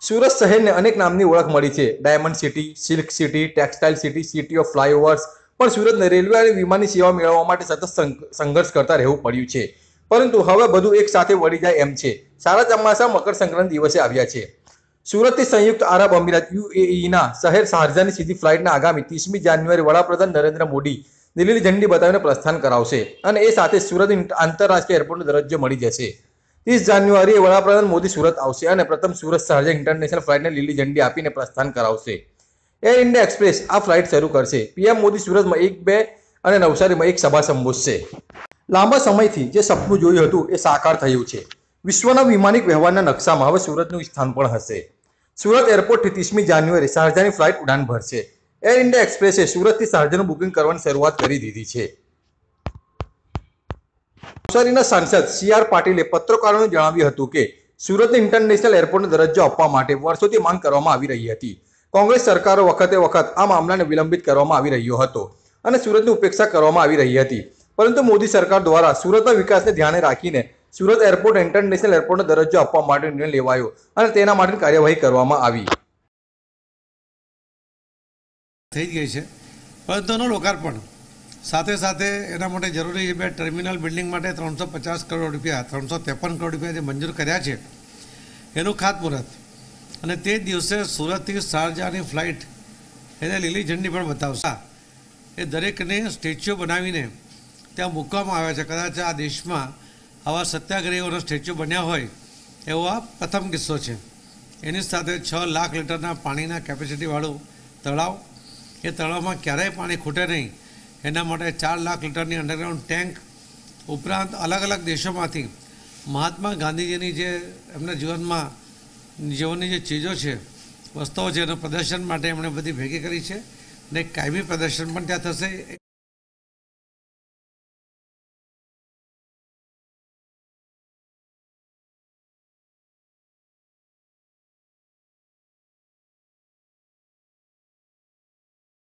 સુરત શહેરને અનેક નામની ઓળખ મળી છે. Diamond city silk city textile city city of flyovers પણ સુરતને રેલવે અને વિમાનની સેવા મેળવવા માટે સતત સંઘ- સંઘર્ષ કરતા રહેવું પડ્યું છે. પરંતુ હવે બધું એક સાથે વળી જાય એમ છે. સારા ચોમાસા, મકર સંક્રાંતિ દિવસે આવ્યા છે. સુરતથી સંયુક્ત આરબ અમીરાત, યુએઈના શહેર શારજાની સીધી ફ્લાઇટના આગામી ત્રીસમી જાન્યુઆરી વડાપ્રધાન નરેન્દ્ર મોદી દિલ્હીની ઝંડી બતાવીને પ્રસ્થાન કરાવશે. અને એ સાથે સુરત આંતરરાષ્ટ્રીય એરપોર્ટનો દરજ્જો મળી જશે. ત્રીસ જાન્યુઆરીએ વડાપ્રધાન મોદી સુરત આવશે અને પ્રથમ સુરત શારજા ઇન્ટરનેશનલ ફ્લાઇટને લીલી ઝંડી આપીને પ્રસ્થાન કરાવશે. એર ઇન્ડિયા એક્સપ્રેસ આ ફ્લાઇટ શરૂ કરશે. પીએમ મોદી સુરતમાં એક, બે અને નવસારીમાં એક સભા સંબોધશે. લાંબા સમયથી જે સપનું જોયું હતું એ સાકાર થયું છે. વિશ્વના વિમાનિક વ્યવહારના નકશામાં હવે સુરતનું સ્થાન પણ હશે. સુરત એરપોર્ટથી ત્રીસમી જાન્યુઆરી શારજાની ફ્લાઇટ ઉડાન ભરશે. એર ઇન્ડિયા એક્સપ્રેસે સુરતથી શારજાનું બુકિંગ કરવાની શરૂઆત કરી દીધી છે. નવસારીના સાંસદ સી આર પાટીલે પત્રકારોને જણાવ્યું હતું કે સુરતને ઇન્ટરનેશનલ એરપોર્ટનો દરજ્જો આપવા માટે વર્ષોથી માંગ કરવામાં આવી રહી હતી. કોંગ્રેસ સરકારો વખતે વખત આ મામલાને વિલંબિત કરવામાં આવી રહ્યો હતો અને સુરતની ઉપેક્ષા કરવામાં આવી રહી હતી. પરંતુ મોદી સરકાર દ્વારા સુરતના વિકાસને ધ્યાને રાખીને સુરત એરપોર્ટ ઇન્ટરનેશનલ એરપોર્ટનો દરજ્જો આપવા માટે નિર્ણય લેવાયો અને તેના માટે કાર્યવાહી કરવામાં આવી. થઈ ગઈ છે. પરંતુ લોકાર્પણ સાથે સાથે એના માટે જરૂરી બે ટર્મિનલ બિલ્ડિંગ માટે ત્રણસો પચાસ કરોડ રૂપિયા, ત્રણસો ત્રેપન કરોડ રૂપિયા જે મંજૂર કર્યા છે, એનું ખાતમુહૂર્ત. અને તે દિવસે સુરતથી શારજાની ફ્લાઇટ એને લીલી ઝંડી પણ બતાવશે. એ દરેકને સ્ટેચ્યુ બનાવીને ત્યાં મૂકવામાં આવ્યા છે. કદાચ આ દેશમાં આવા સત્યાગ્રહીઓના સ્ટેચ્યુ બન્યા હોય એવો આ પ્રથમ કિસ્સો છે. એની સાથે છ લાખ લીટરના પાણીના કેપેસિટીવાળું તળાવ. એ તળાવમાં ક્યારેય પાણી ખૂટે નહીં. એના માટે ચાર લાખ લીટરની અંડરગ્રાઉન્ડ ટેન્ક ઉપરાંત અલગ અલગ દેશોમાંથી મહાત્મા ગાંધીજીની જે એમના જીવનમાં જીવનની જે ચીજો છે, વસ્તુઓ છે, એનું પ્રદર્શન માટે એમણે બધી ભેગી કરી છે ને કાયમી પ્રદર્શન પણ ત્યાં થશે.